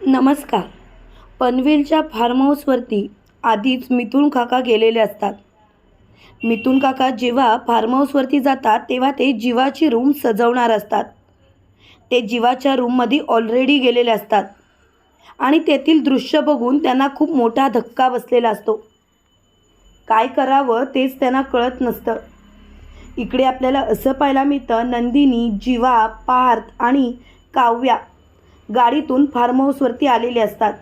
नमस्कार. पनवेलच्या फार्म हाऊसवरती आधीच मिथून काका गेलेले असतात. मिथून काका जेव्हा फार्म हाऊसवरती जातात तेव्हा ते जीवाची रूम सजवणार असतात. ते जीवाच्या रूममध्ये ऑलरेडी गेलेले असतात. आणि तेथील दृश्य बघून त्यांना खूप मोठा धक्का बसलेला असतो. काय करावं तेच त्यांना कळत नसतं. इकडे आपल्याला असं पाहायला मिळतं नंदिनी जीवा पार्थ आणि काव्या गाडीतून फार्म हाऊसवरती आलेले असतात.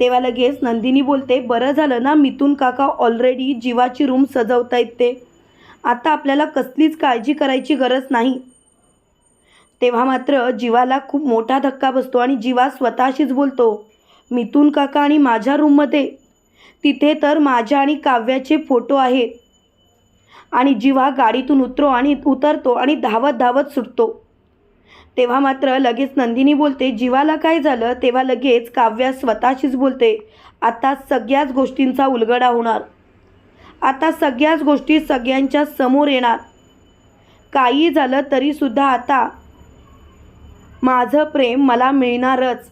तेव्हा लगेच नंदिनी बोलते बरं झालं ना मिथून काका ऑलरेडी जीवाची रूम सजवतायत ते. आता आपल्याला कसलीच काळजी करायची गरज नाही. तेव्हा मात्र जीवाला खूप मोठा धक्का बसतो आणि जीवा स्वतःशीच बोलतो मिथून काका आणि माझ्या रूममध्ये. तिथे तर माझ्या आणि काव्याचे फोटो आहेत आणि जीवा गाडीतून उतरो आणि उतरतो आणि धावत धावत सुटतो. तेव्हा मात्र लगेच नंदिनी बोलते जीवाला काय झालं? तेव्हा लगेच काव्या स्वतःशीच बोलते आता सगळ्याच गोष्टींचा उलगडा होणार. आता सगळ्याच गोष्टी सगळ्यांच्या समोर येणार. काही झालं तरीसुद्धा आता माझं प्रेम मला मिळणारच.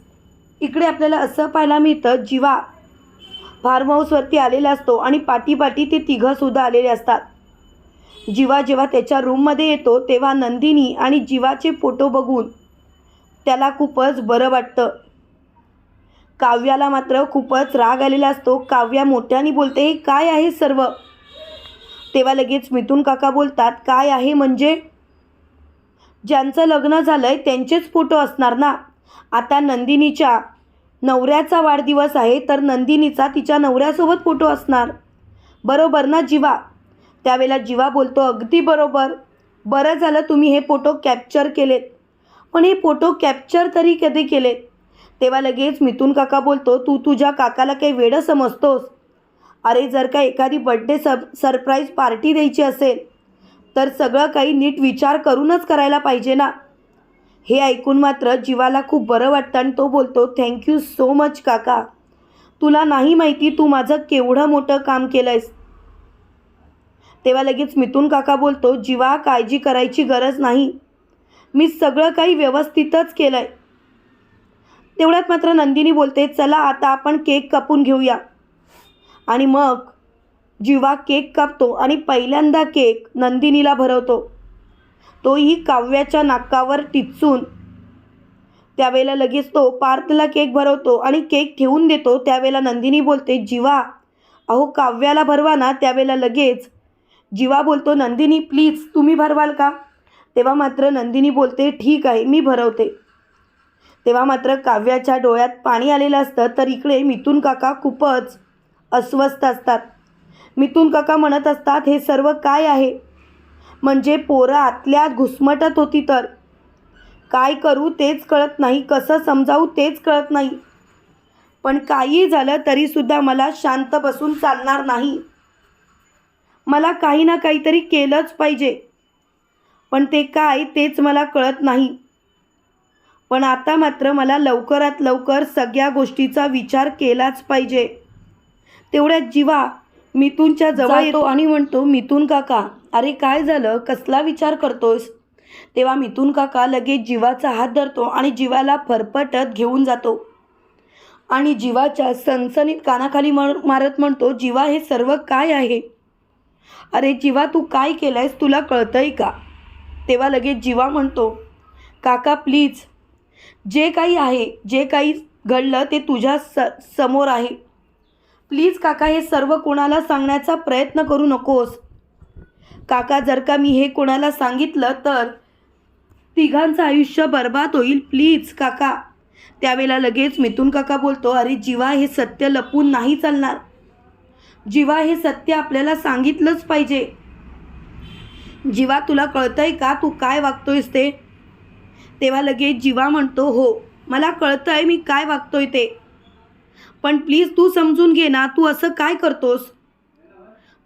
इकडे आपल्याला असं पाहायला मिळतं जीवा फार्म हाऊसवरती आलेला असतो आणि पाठीपाठी ते तिघंसुद्धा आलेले असतात. जीवा जेव्हा त्याच्या रूममध्ये येतो तेव्हा नंदिनी आणि जीवाचे फोटो बघून त्याला खूपच बरं वाटतं. काव्याला मात्र खूपच राग आलेला असतो. काव्या मोठ्याने बोलते हे काय आहे सर्व? तेव्हा लगेच मिथून काका बोलतात काय आहे म्हणजे? ज्यांचं लग्न झालं आहे त्यांचेच फोटो असणार ना? आता नंदिनीच्या नवऱ्याचा वाढदिवस आहे तर नंदिनीचा तिच्या नवऱ्यासोबत फोटो असणार. बरोबर ना जीवा? त्यावेळेला जीवा बोलतो अगदी बरोबर. बरं झालं तुम्ही हे फोटो कॅप्चर केलेत. पण हे फोटो कॅप्चर तरी कधी केलेत? तेव्हा लगेच मिथून काका बोलतो तू तुझ्या काकाला काही वेडं समजतोस. अरे जर का एखादी बड्डे सब सरप्राईज पार्टी द्यायची असेल तर सगळं काही नीट विचार करूनच करायला पाहिजे ना. हे ऐकून मात्र जीवाला खूप बरं वाटतं आणि तो बोलतो थँक्यू सो मच काका. तुला नाही माहिती तू माझं केवढं मोठं काम केलं आहेस तेव्हा लगेच मिथून काका बोलतो जीवा काळजी करायची गरज नाही. मी सगळं काही व्यवस्थितच केलं आहे तेवढ्यात मात्र नंदिनी बोलते चला आता आपण केक कापून घेऊया. आणि मग जीवा केक कापतो आणि पहिल्यांदा केक नंदिनीला भरवतो. तोही काव्याच्या नाकावर टिचून. त्यावेळेला लगेच तो पार्थला केक भरवतो आणि केक ठेवून देतो. त्यावेळेला नंदिनी बोलते जीवा अहो काव्याला भरवा ना. त्यावेळेला लगेच जीवा बोलतो नंदिनी प्लीज तुम्ही भरवाल का? तेव्हा मात्र नंदिनी बोलते ठीक आहे मी भरवते. तेव्हा मात्र काव्याच्या डोळ्यात पाणी आलेलं असतं तर इकडे मिथून काका खूपच अस्वस्थ असतात. मिथून काका म्हणत असतात हे सर्व काय आहे? म्हणजे पोरं आतल्यात घुसमटत होती तर. काय करू तेच कळत नाही कसं समजावू तेच कळत नाही. पण काही झालं तरीसुद्धा मला शांत बसून चालणार नाही. मला काही ना काहीतरी केलंच पाहिजे. पण ते काय तेच मला कळत नाही. पण आता मात्र मला लवकरात लवकर सगळ्या गोष्टीचा विचार केलाच पाहिजे. तेवढ्यात जीवा मिथूनच्या जवळ येतो. आणि म्हणतो मिथून काका अरे काय झालं? कसला विचार करतोस तेव्हा मिथून काका लगेच जीवाचा हात धरतो आणि जीवाला फरफटत घेऊन जातो. आणि जीवाच्या सनसनीत कानाखाली मार मारत म्हणतो जीवा हे सर्व काय आहे? अरे जीवा तू काय केलंयस तुला कळतंय का? तेव्हा लगेच जीवा म्हणतो काका प्लीज जे काही आहे जे काही घडलं ते तुझ्या स समोर आहे. प्लीज काका हे सर्व कोणाला सांगण्याचा प्रयत्न करू नकोस. काका जर का मी हे कोणाला सांगितलं तर तिघांचं आयुष्य बर्बाद होईल प्लीज काका. त्यावेळेला लगेच मिथून काका बोलतो अरे जीवा हे सत्य लपून नाही चालणार. जीवा हे सत्य आपल्याला सांगितलंच पाहिजे. जीवा तुला कळतंय का? तू काय वागतोयस ते? तेव्हा लगेच जीवा म्हणतो हो मला कळतंय मी काय वागतोय ते. पण प्लीज तू समजून घे ना तू असं काय करतोस?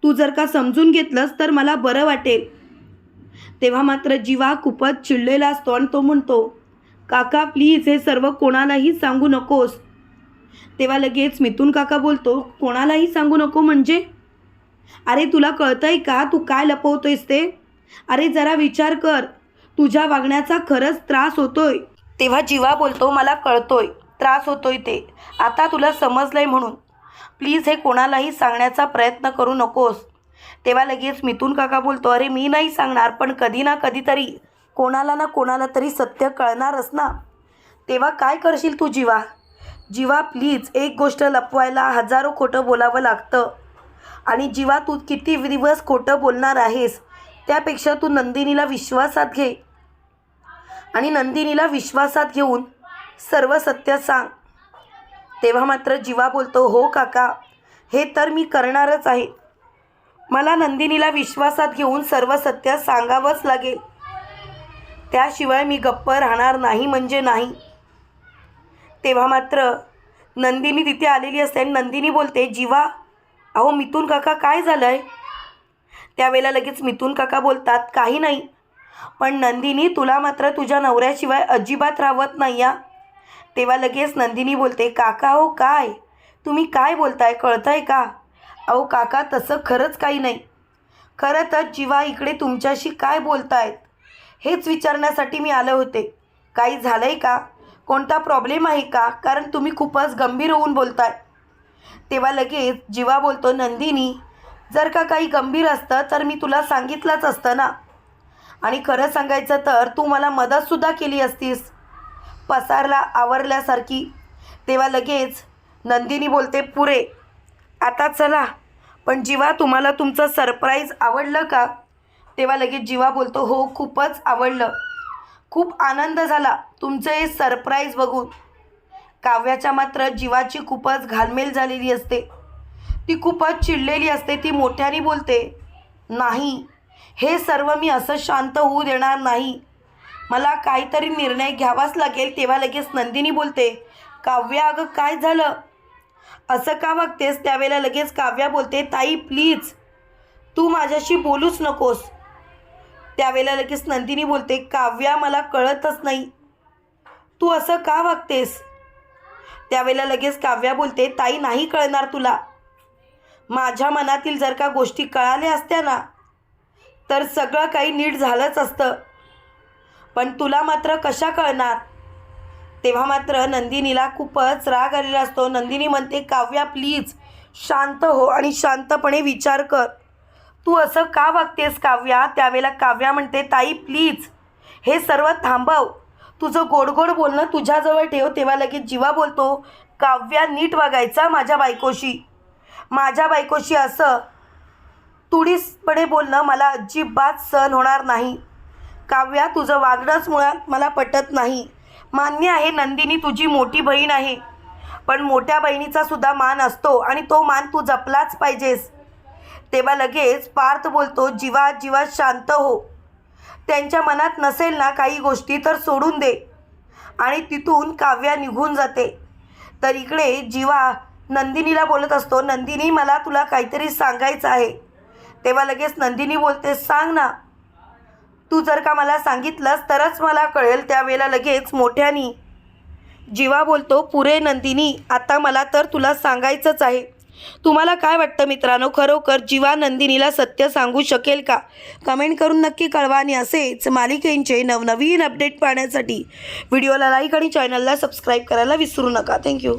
तू जर का समजून घेतलंस तर मला बरं वाटेल. तेव्हा मात्र जीवा खूपच चिडलेला असतो आणि तो म्हणतो काका प्लीज हे सर्व कोणालाही सांगू नकोस. तेव्हा लगेच मिथून काका बोलतो कोणालाही सांगू नको म्हणजे? अरे तुला कळतंय का? तू काय लपवतोयस ते? अरे जरा विचार कर. तुझ्या वागण्याचा खरंच त्रास होतोय. तेव्हा जीवा बोलतो मला कळतोय. त्रास होतोय ते. आता तुला समजलं आहे म्हणून. प्लीज हे कोणालाही सांगण्याचा प्रयत्न करू नकोस. तेव्हा लगेच मिथून काका बोलतो अरे मी नाही सांगणार पण कधी ना कधीतरी कोणाला ना कोणाला तरी सत्य कळणारच ना. तेव्हा काय करशील तू जीवा? जीवा प्लीज एक गोष्ट लपवायला हजारो खोटं बोलावं लागतं. आणि जीवा तू किती दिवस खोटं बोलणार आहेस? त्यापेक्षा तू नंदिनीला विश्वासात घे. आणि नंदिनीला विश्वासात घेऊन सर्व सत्य सांग. तेव्हा मात्र जीवा बोलतो हो काका हे तर मी करणारच आहे. मला नंदिनीला विश्वासात घेऊन सर्व सत्य सांगावंच लागेल. त्याशिवाय मी गप्प राहणार नाही म्हणजे नाही. तेव्हा मात्र नंदिनी तिथे आलेली असते आणि नंदिनी बोलते जीवा अहो मिथून काका काय झालं आहे त्यावेळेला लगेच मिथून काका बोलतात काही नाही पण नंदिनी तुला मात्र तुझ्या नवऱ्याशिवाय अजिबात राहत नाही या तेव्हा लगेच नंदिनी बोलते काका हो काय? तुम्ही काय बोलताय कळतंय का? अहो काका तसं खरंच काही नाही. खरं तर जीवा इकडे तुमच्याशी काय बोलतायत? हेच विचारण्यासाठी मी आले होते. काही झालं आहे का? कोणता प्रॉब्लेम आहे का? कारण तुम्ही खूपच गंभीर होऊन बोलताय. तेव्हा लगेच जीवा बोलतो नंदिनी जर का काही गंभीर असतं तर मी तुला सांगितलंच असतं ना. आणि खरं सांगायचं तर तू मला मदतसुद्धा केली असतीस. पसारला आवरल्यासारखी. तेव्हा लगेच नंदिनी बोलते पुरे आता चला. पण जीवा तुम्हाला तुमचं सरप्राईज आवडलं का? तेव्हा लगेच जीवा बोलतो हो खूपच आवडलं. खूप आनंद झाला. तुमचं हे सरप्राईज बघून. काव्याच्या मात्र जीवाची खूपच घालमेल झालेली असते. ती खूपच चिडलेली असते ती मोठ्याने बोलते नाही हे सर्व मी असं शांत होऊ देणार नाही. मला काहीतरी निर्णय घ्यावाच लागेल. तेव्हा लगेच नंदिनी बोलते काव्या अगं काय झालं? असं का वागतेस त्यावेळेला लगेच काव्या बोलते ताई प्लीज तू माझ्याशी बोलूच नकोस. त्यावेळेला लगेच नंदिनी बोलते काव्या मला कळतच नाही. तू असं का वागतेस? त्यावेळेला लगेच काव्या बोलते ताई नाही कळणार तुला. माझ्या मनातील जर का गोष्टी कळाल्या असत्या ना तर सगळं काही नीट झालंच असतं. पण तुला मात्र कशा कळणार? तेव्हा मात्र नंदिनीला खूपच राग आलेला असतो. नंदिनी म्हणते काव्या प्लीज शांत हो आणि शांतपणे विचार कर. तू असं का वागतेस काव्या? त्यावेळेला काव्या म्हणते ताई प्लीज हे सर्व थांबव. तुझं गोड गोड बोलणं तुझ्याजवळ ठेव तेव्हा लगेच जीवा बोलतो. काव्या नीट वागायचा माझ्या बायकोशी. माझ्या बायकोशी असं तुडीसपणे बोलणं मला अजिबात सहन होणार नाही. काव्या तुझं वागणंच मुळात मला पटत नाही. मान्य आहे नंदिनी तुझी मोठी बहीण आहे. पण मोठ्या बहिणीचा सुद्धा मान असतो आणि तो मान तू जपलाच पाहिजेस. तेव्हा लगेच पार्थ बोलतो जीवा जीवा शांत हो. त्यांच्या मनात नसेल ना काही गोष्टी तर सोडून दे. आणि तिथून काव्या निघून जाते. तर इकडे जीवा नंदिनीला बोलत असतो नंदिनी मला तुला काहीतरी सांगायचं आहे. तेव्हा लगेच नंदिनी बोलते सांग ना. तू जर का मला सांगितलंस तरच मला कळेल. त्यावेळेला लगेच मोठ्यानी जीवा बोलतो पुरे नंदिनी आता मला तर तुला सांगायचंच आहे. तुम्हाला काय वाटतं मित्रांनो? खरोखर जीवा नंदिनीला सत्य सांगू शकेल का? कमेंट करून नक्की कळवा आणि असेच मालिकेंचे नवनवीन अपडेट पाहण्यासाठी व्हिडिओला लाईक आणि चॅनलला सबस्क्राईब करायला विसरू नका. थँक्यू.